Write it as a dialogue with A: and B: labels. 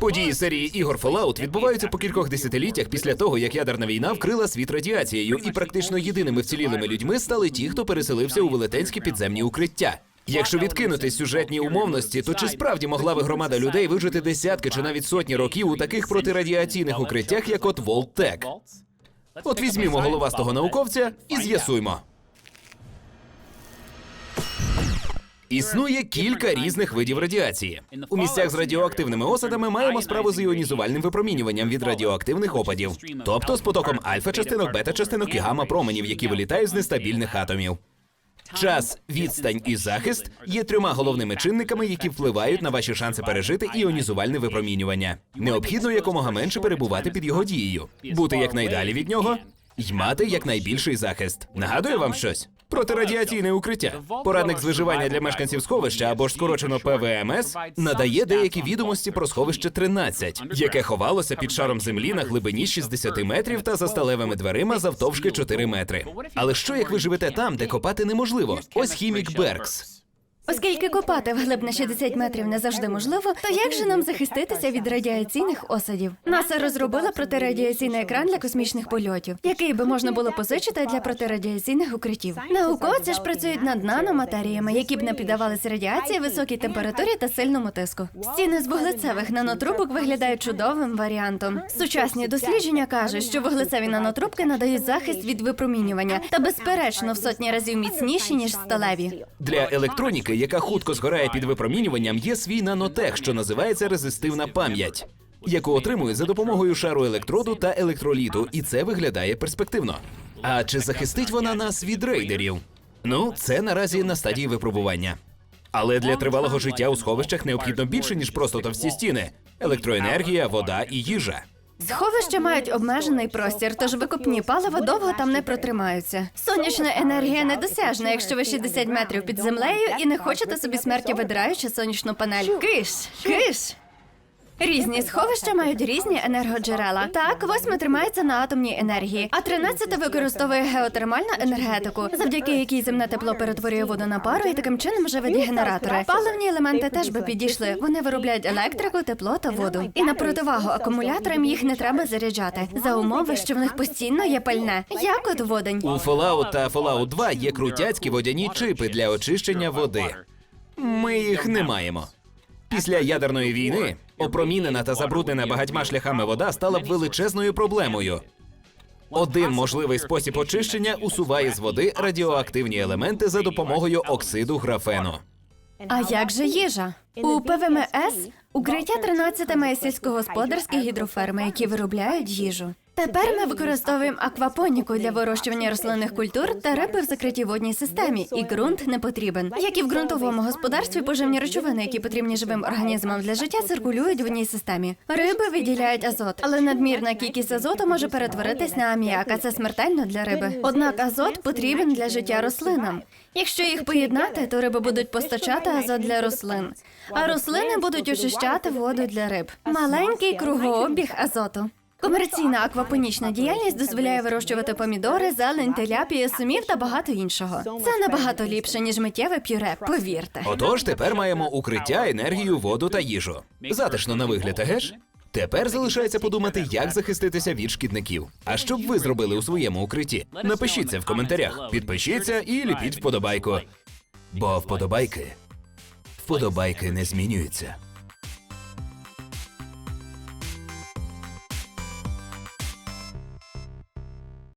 A: Події серії ігор Fallout відбуваються по кількох десятиліттях після того, як ядерна війна вкрила світ радіацією, і практично єдиними вцілілими людьми стали ті, хто переселився у велетенські підземні укриття. Якщо відкинути сюжетні умовності, то чи справді могла би громада людей вижити десятки чи навіть сотні років у таких протирадіаційних укриттях, як от Волтек? От візьмімо головастого науковця і з'ясуймо. Існує кілька різних видів радіації. У місцях з радіоактивними осадами маємо справу з іонізувальним випромінюванням від радіоактивних опадів, тобто з потоком альфа-частинок, бета-частинок і гамма-променів, які вилітають з нестабільних атомів. Час, відстань і захист є трьома головними чинниками, які впливають на ваші шанси пережити іонізувальне випромінювання. Необхідно якомога менше перебувати під його дією, бути якнайдалі від нього й мати якнайбільший захист. Нагадує вам щось? Протирадіаційне укриття. Порадник з виживання для мешканців сховища або ж скорочено ПВМС надає деякі відомості про сховище 13, яке ховалося під шаром землі на глибині 60 метрів та за сталевими дверима завтовшки 4 метри. Але що як ви живете там, де копати неможливо? Ось хімік Беркс.
B: Оскільки копати вглиб на 60 метрів не завжди можливо, то як же нам захиститися від радіаційних осадів? НАСА розробила протирадіаційний екран для космічних польотів, який би можна було позичити для протирадіаційних укриттів. Науковці ж працюють над наноматеріями, які б не піддавалися радіації, високій температурі та сильному тиску. Стіни з вуглецевих нанотрубок виглядають чудовим варіантом. Сучасні дослідження кажуть, що вуглецеві нанотрубки надають захист від випромінювання та безперечно в сотні разів міцніші ніж сталеві.
A: Для електроніки, яка хутко згорає під випромінюванням, є свій нанотех, що називається резистивна пам'ять, яку отримують за допомогою шару електроду та електроліту, і це виглядає перспективно. А чи захистить вона нас від рейдерів? Ну, це наразі на стадії випробування. Але для тривалого життя у сховищах необхідно більше, ніж просто товсті стіни: електроенергія, вода і їжа.
B: Сховища мають обмежений простір, тож викопні палива довго там не протримаються. Сонячна енергія недосяжна, якщо ви 60 метрів під землею і не хочете собі смерті видираючи сонячну панель. Киш! Киш! Різні сховища мають різні енергоджерела. Так, восьме тримається на атомній енергії, а тринадцяте використовує геотермальну енергетику, завдяки якій земне тепло перетворює воду на пару і таким чином живе генератори. Паливні елементи теж би підійшли. Вони виробляють електрику, тепло та воду. І на противагу акумуляторам їх не треба заряджати за умови, що в них постійно є пальне. Як от водень.
A: У Fallout та Fallout 2 є крутяцькі водяні чипи для очищення води. Ми їх не маємо. Після ядерної війни опромінена та забруднена багатьма шляхами вода стала б величезною проблемою. Один можливий спосіб очищення усуває з води радіоактивні елементи за допомогою оксиду графену.
B: А як же їжа? У ПВМС укриття 13 має сільськогосподарські гідроферми, які виробляють їжу. Тепер ми використовуємо аквапоніку для вирощування рослинних культур та риби в закритій водній системі, і ґрунт не потрібен. Як і в ґрунтовому господарстві, поживні речовини, які потрібні живим організмам для життя, циркулюють в одній системі. Риби виділяють азот, але надмірна кількість азоту може перетворитись на аміак, а це смертельно для риби. Однак азот потрібен для життя рослинам. Якщо їх поєднати, то риби будуть постачати азот для рослин, а рослини будуть очищати воду для риб. Маленький кругообіг азоту. Комерційна аквапонічна діяльність дозволяє вирощувати помідори, зелень, теляпію, сумів та багато іншого. Це набагато ліпше, ніж миттєве пюре, повірте.
A: Отож, тепер маємо укриття, енергію, воду та їжу. Затишно на вигляд, еге ж? Тепер залишається подумати, як захиститися від шкідників. А що б ви зробили у своєму укритті? Напишіть це в коментарях, підпишіться і ліпіть вподобайку. Бо вподобайки. Вподобайки не змінюються.